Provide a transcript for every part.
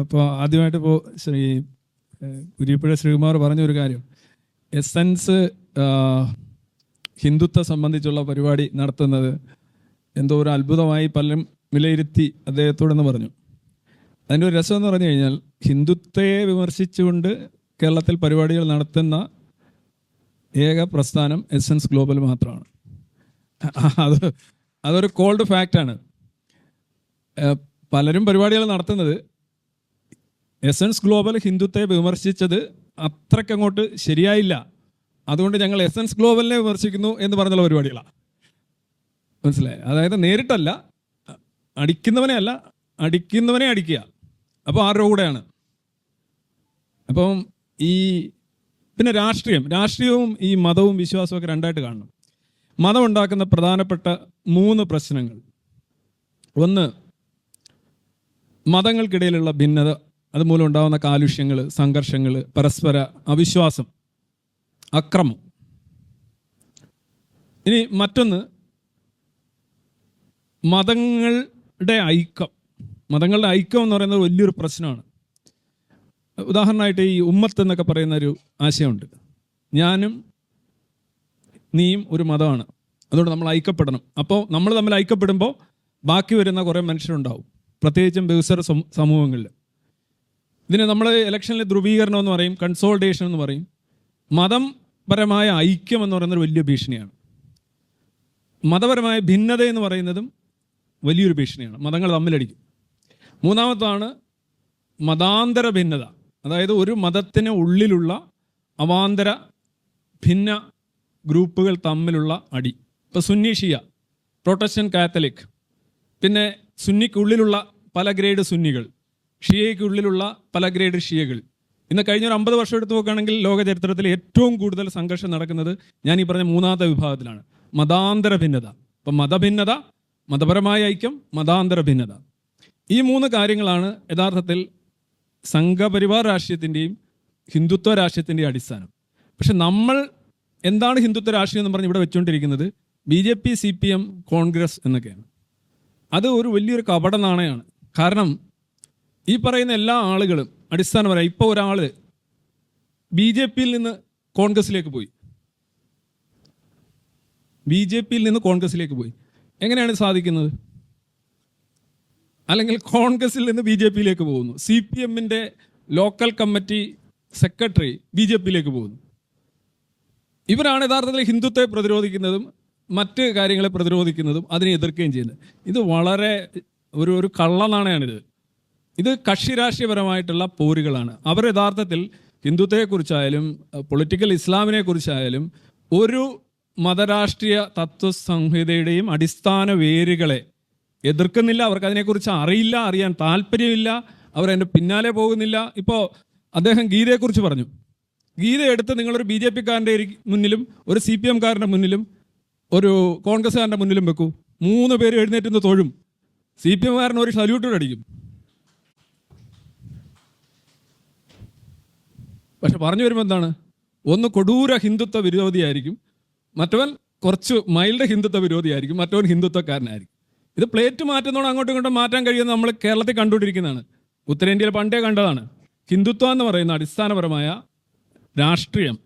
അപ്പോൾ ആദ്യമായിട്ട് ഇപ്പോൾ ശ്രീ കുരിപ്പുഴ ശ്രീകുമാർ പറഞ്ഞൊരു കാര്യം. എസൻസ് ഹിന്ദുത്വ സംബന്ധിച്ചുള്ള പരിപാടി നടത്തുന്നത് എന്തോ ഒരു അത്ഭുതമായി പലരും വിലയിരുത്തി അദ്ദേഹത്തോടെന്ന് പറഞ്ഞു. അതിന്റെ ഒരു രസം എന്ന് പറഞ്ഞു കഴിഞ്ഞാൽ ഹിന്ദുത്വയെ വിമർശിച്ചുകൊണ്ട് കേരളത്തിൽ പരിപാടികൾ നടത്തുന്ന ഏക പ്രസ്ഥാനം എസൻസ് ഗ്ലോബൽ മാത്രമാണ്. അത് അതൊരു കോൾഡ് ഫാക്റ്റാണ്. പലരും പരിപാടികൾ നടത്തുന്നത് എസൻസ് ഗ്ലോബൽ ഹിന്ദുത്വത്തെ വിമർശിച്ചത് അത്രക്കങ്ങോട്ട് ശരിയായില്ല. അതുകൊണ്ട് ഞങ്ങൾ എസൻസ് ഗ്ലോബലിനെ വിമർശിക്കുന്നു എന്ന് പറഞ്ഞുള്ള പരിപാടികളാണ് മനസ്സിലായി? അതായത് നേരിട്ടല്ല അടിക്കുന്നവനെ അല്ല അടിക്കുന്നവനെ അടിക്കുക. അപ്പോൾ ആരുടെ കൂടെയാണ്? അപ്പം ഈ പിന്നെ രാഷ്ട്രീയം. രാഷ്ട്രീയവും ഈ മതവും വിശ്വാസവും ഒക്കെ രണ്ടായിട്ട് കാണണം. മതം ഉണ്ടാക്കുന്ന പ്രധാനപ്പെട്ട മൂന്ന് പ്രശ്നങ്ങൾ. ഒന്ന് മതങ്ങൾക്കിടയിലുള്ള ഭിന്നത അതുമൂലം ഉണ്ടാകുന്ന കാലുഷ്യങ്ങൾ സംഘർഷങ്ങൾ പരസ്പര അവിശ്വാസം അക്രമം. ഇനി മറ്റൊന്ന് മതങ്ങളുടെ ഐക്യം. മതങ്ങളുടെ ഐക്യം എന്ന് പറയുന്നത് വലിയൊരു പ്രശ്നമാണ്. ഉദാഹരണമായിട്ട് ഈ ഉമ്മത്ത് എന്നൊക്കെ പറയുന്ന ഒരു ആശയമുണ്ട്. ഞാനും നീയും ഒരു മതമാണ്. അതുകൊണ്ട് നമ്മൾ ഐക്യപ്പെടണം. അപ്പോൾ നമ്മൾ തമ്മിൽ ഐക്യപ്പെടുമ്പോൾ ബാക്കി വരുന്ന കുറേ മനുഷ്യരുണ്ടാവും. പ്രത്യേകിച്ചും ബഹുസ്വര സമൂഹങ്ങളിൽ. ഇതിന് നമ്മൾ ഇലക്ഷനിലെ ധ്രുവീകരണം എന്ന് പറയും കൺസോൾട്ടേഷൻ എന്ന് പറയും. മതപരമായ ഐക്യം എന്ന് പറയുന്നത് വലിയ ഭീഷണിയാണ്. മതപരമായ ഭിന്നത എന്ന് പറയുന്നതും വലിയൊരു ഭീഷണിയാണ്. മതങ്ങൾ തമ്മിലടിക്കും. മൂന്നാമത്താണ് മതാന്തര ഭിന്നത. അതായത് ഒരു മതത്തിന് ഉള്ളിലുള്ള അവാന്തര ഭിന്ന ഗ്രൂപ്പുകൾ തമ്മിലുള്ള അടി. ഇപ്പോൾ സുന്നി ഷിയ പ്രൊട്ടസ്റ്റന്റ് കാത്തലിക് പിന്നെ സുന്നിക്കുള്ളിലുള്ള പല ഗ്രേഡ് സുന്നികൾ. ഷിയയ്ക്കുള്ളിലുള്ള പല ഗ്രേഡ് ഷിയകൾ. ഇന്ന് കഴിഞ്ഞ ഒരു അമ്പത് വർഷം എടുത്ത് നോക്കുകയാണെങ്കിൽ ലോക ചരിത്രത്തിൽ ഏറ്റവും കൂടുതൽ സംഘർഷം നടക്കുന്നത് ഞാൻ ഈ പറഞ്ഞ മൂന്നാമത്തെ വിഭാഗത്തിലാണ്. മതാന്തര ഭിന്നത. അപ്പം മതഭിന്നത മതപരമായ ഐക്യം മതാന്തര ഭിന്നത. ഈ മൂന്ന് കാര്യങ്ങളാണ് യഥാർത്ഥത്തിൽ സംഘപരിവാർ രാഷ്ട്രീയത്തിന്റെയും ഹിന്ദുത്വ രാഷ്ട്രീയത്തിന്റെയും അടിസ്ഥാനം. പക്ഷെ നമ്മൾ എന്താണ് ഹിന്ദുത്വ രാഷ്ട്രീയം എന്ന് പറഞ്ഞ് ഇവിടെ വെച്ചുകൊണ്ടിരിക്കുന്നത്? B J P C P M Congress എന്നൊക്കെയാണ്. അത് ഒരു വലിയൊരു കപട നാണയമാണ് കാരണം ഈ പറയുന്ന എല്ലാ ആളുകളും അടിസ്ഥാനപരമായി ഇപ്പോൾ ഒരാൾ ബി ജെ പിയിൽ നിന്ന് കോൺഗ്രസിലേക്ക് പോയി. ബി ജെ പിയിൽ നിന്ന് കോൺഗ്രസിലേക്ക് പോയി. എങ്ങനെയാണ് സാധിക്കുന്നത്? അല്ലെങ്കിൽ കോൺഗ്രസിൽ നിന്ന് ബി ജെ പിയിലേക്ക് പോകുന്നു. സി പി എമ്മിന്റെ local committee secretary B J പിയിലേക്ക് പോകുന്നു. ഇവരാണ് യഥാർത്ഥത്തിൽ ഹിന്ദുത്വത്തെ പ്രതിരോധിക്കുന്നതും മറ്റ് കാര്യങ്ങളെ പ്രതിരോധിക്കുന്നതും അതിനെ എതിർക്കുകയും ചെയ്യുന്നത്. ഇത് വളരെ ഒരു ഒരു കള്ളനാണയാണിത്. ഇത് കക്ഷിരാഷ്ട്രീയപരമായിട്ടുള്ള പോരുകളാണ്. അവർ യഥാർത്ഥത്തിൽ ഹിന്ദുത്വത്തെക്കുറിച്ചായാലും പൊളിറ്റിക്കൽ ഇസ്ലാമിനെ കുറിച്ചായാലും ഒരു മതരാഷ്ട്രീയ തത്വസംഹിതയുടെയും അടിസ്ഥാന വേരുകളെ എതിർക്കുന്നില്ല അവർക്ക് അതിനെക്കുറിച്ച് അറിയില്ല അറിയാൻ താല്പര്യമില്ല അവർ അതിന്റെ പിന്നാലെ പോകുന്നില്ല. ഇപ്പോൾ അദ്ദേഹം ഗീതയെക്കുറിച്ച് പറഞ്ഞു. ഗീത എടുത്ത് നിങ്ങളൊരു ബി ജെ പിക്കാരന്റെ മുന്നിലും ഒരു സി പി എംകാരന്റെ മുന്നിലും ഒരു കോൺഗ്രസ്സുകാരന്റെ മുന്നിലും വെക്കൂ. മൂന്ന് പേര് എഴുന്നേറ്റ് നിന്ന് തൊഴും. സി പി എംകാരൻ ഒരു സല്യൂട്ടോട് അടിക്കും. പക്ഷെ പറഞ്ഞു വരുമ്പോൾ എന്താണ്? ഒന്ന് കൊടൂര ഹിന്ദുത്വ വിരോധിയായിരിക്കും. മറ്റവൻ കുറച്ച് മൈൽഡ് ഹിന്ദുത്വ വിരോധിയായിരിക്കും. മറ്റവൻ ഹിന്ദുത്വക്കാരനായിരിക്കും. ഇത് പ്ലേറ്റ് മാറ്റുന്നതോടെ അങ്ങോട്ടും ഇങ്ങോട്ടും മാറ്റാൻ കഴിയുന്നത് നമ്മൾ കേരളത്തിൽ കണ്ടുകൊണ്ടിരിക്കുന്നതാണ്. ഉത്തരേന്ത്യയിൽ പണ്ടേ കണ്ടതാണ്. ഹിന്ദുത്വം എന്ന് പറയുന്ന അടിസ്ഥാനപരമായ രാഷ്ട്രീയം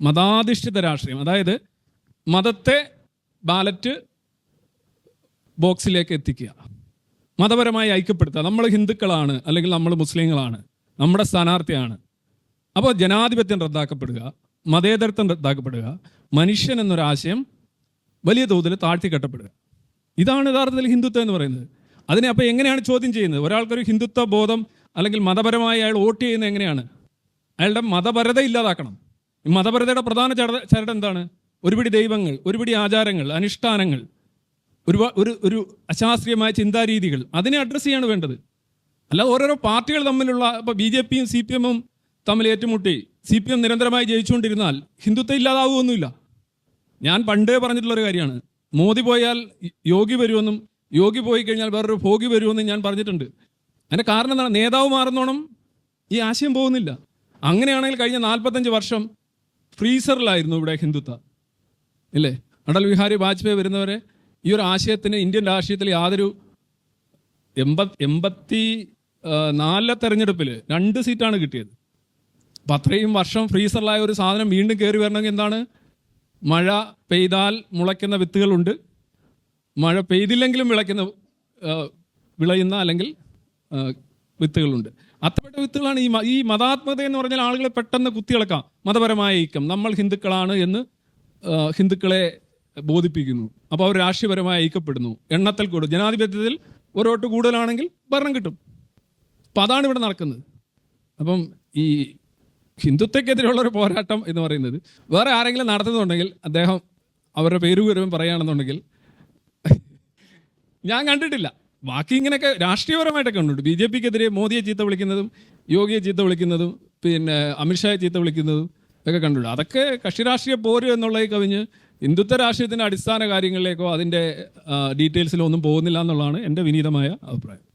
മതാധിഷ്ഠിത രാഷ്ട്രീയം. അതായത് മതത്തെ ബാലറ്റ് ബോക്സിലേക്ക് എത്തിക്കുക. മതപരമായി ഐക്യപ്പെടുത്തുക. നമ്മൾ ഹിന്ദുക്കളാണ് അല്ലെങ്കിൽ നമ്മൾ മുസ്ലിങ്ങളാണ്. നമ്മുടെ സ്ഥാനാർത്ഥിയാണ്. അപ്പോൾ ജനാധിപത്യം റദ്ദാക്കപ്പെടുക മതേതരത്വം റദ്ദാക്കപ്പെടുക മനുഷ്യൻ എന്നൊരാശയം വലിയ തോതിൽ താഴ്ത്തിക്കെട്ടപ്പെടുക. ഇതാണ് യഥാർത്ഥത്തിൽ ഹിന്ദുത്വം എന്ന് പറയുന്നത്. അതിനെ അപ്പോൾ എങ്ങനെയാണ് ചോദ്യം ചെയ്യുന്നത്? ഒരാൾക്കൊരു ഹിന്ദുത്വ ബോധം അല്ലെങ്കിൽ മതപരമായി അയാൾ വോട്ട് ചെയ്യുന്നത് എങ്ങനെയാണ്? അയാളുടെ മതപരത ഇല്ലാതാക്കണം. മതപരതയുടെ പ്രധാന ചരട് എന്താണ്? ഒരുപിടി ദൈവങ്ങൾ ഒരുപിടി ആചാരങ്ങൾ അനുഷ്ഠാനങ്ങൾ ഒരു ഒരു ഒരു അശാസ്ത്രീയമായ ചിന്താരീതികൾ അതിനെ അഡ്രസ്സ് ചെയ്യാണ് വേണ്ടത്. അല്ല ഓരോരോ പാർട്ടികൾ തമ്മിലുള്ള ഇപ്പോൾ ബി ജെ പിയും സി പി എമ്മും തമ്മിൽ ഏറ്റുമുട്ടി സി പി എം നിരന്തരമായി ജയിച്ചുകൊണ്ടിരുന്നാൽ ഹിന്ദുത്വം ഇല്ലാതാവുമൊന്നുമില്ല ഞാൻ പണ്ടേ പറഞ്ഞിട്ടുള്ളൊരു കാര്യമാണ്. മോദി പോയാൽ യോഗി വരുമെന്നും യോഗി പോയി കഴിഞ്ഞാൽ വേറൊരു ഭോഗി വരുമെന്നും ഞാൻ പറഞ്ഞിട്ടുണ്ട്. അതിന്റെ കാരണം എന്താണ്? നേതാവ് മാറുന്നോണം ഈ ആശയം പോകുന്നില്ല. അങ്ങനെയാണെങ്കിൽ കഴിഞ്ഞ നാൽപ്പത്തഞ്ച് വർഷം ഫ്രീസറിലായിരുന്നു ഇവിടെ ഹിന്ദുത്വ. ഇല്ലേ? അടൽ ബിഹാരി വാജ്പേയി വരുന്നവരെ ഈ ഒരു ആശയത്തിന് ഇന്ത്യൻ രാഷ്ട്രീയത്തിൽ യാതൊരു എൺപത് എൺപത്തി നാലിലെ തെരഞ്ഞെടുപ്പിൽ രണ്ട് സീറ്റാണ് കിട്ടിയത്. അപ്പം അത്രയും വർഷം ഫ്രീസറിലായ ഒരു സാധനം വീണ്ടും കയറി വരണമെങ്കിൽ എന്താണ്? മഴ പെയ്താൽ മുളയ്ക്കുന്ന വിത്തുകളുണ്ട്. മഴ പെയ്തില്ലെങ്കിലും വിളയ്ക്കുന്ന വിളയുന്ന അല്ലെങ്കിൽ വിത്തുകളുണ്ട്. അത്തപ്പെട്ട വിത്തുകളാണ് ഈ ഈ മതാത്മകത എന്ന് പറഞ്ഞാൽ ആളുകളെ പെട്ടെന്ന് കുത്തിയിളക്കാം. മതപരമായ ഐക്യം. നമ്മൾ ഹിന്ദുക്കളാണ് എന്ന് ഹിന്ദുക്കളെ ബോധിപ്പിക്കുന്നു. അപ്പോൾ അവർ രാഷ്ട്രീയപരമായി ഐക്യപ്പെടുന്നു. എണ്ണത്തിൽ കൂടും ജനാധിപത്യത്തിൽ ഒരു വോട്ട് കൂടുതലാണെങ്കിൽ ഭരണം കിട്ടും. അപ്പം അതാണ് ഇവിടെ നടക്കുന്നത്. അപ്പം ഈ ഹിന്ദുത്വക്കെതിരെയുള്ള ഒരു പോരാട്ടം എന്ന് പറയുന്നത്. വേറെ ആരെങ്കിലും നടത്തുന്നുണ്ടെങ്കിൽ അദ്ദേഹം അവരുടെ പേര് വരുമ്പോൾ പറയുകയാണെന്നുണ്ടെങ്കിൽ ഞാൻ കണ്ടിട്ടില്ല. ബാക്കി ഇങ്ങനെയൊക്കെ രാഷ്ട്രീയപരമായിട്ടൊക്കെ ഉണ്ട്. ബി ജെ പിക്കെതിരെ മോദിയെ ചീത്ത വിളിക്കുന്നതും യോഗിയെ ചീത്ത വിളിക്കുന്നതും പിന്നെ അമിത്ഷായെ ചീത്ത വിളിക്കുന്നതും ഒക്കെ കണ്ടിട്ടുണ്ട്. അതൊക്കെ കക്ഷി രാഷ്ട്രീയ പോര് എന്നുള്ളത് കവിഞ്ഞ് ഹിന്ദുത്വ രാഷ്ട്രീയത്തിന്റെ അടിസ്ഥാന കാര്യങ്ങളിലേക്കോ അതിന്റെ ഡീറ്റെയിൽസിലോ ഒന്നും പോകുന്നില്ല എന്നുള്ളതാണ് എന്റെ വിനീതമായ അഭിപ്രായം.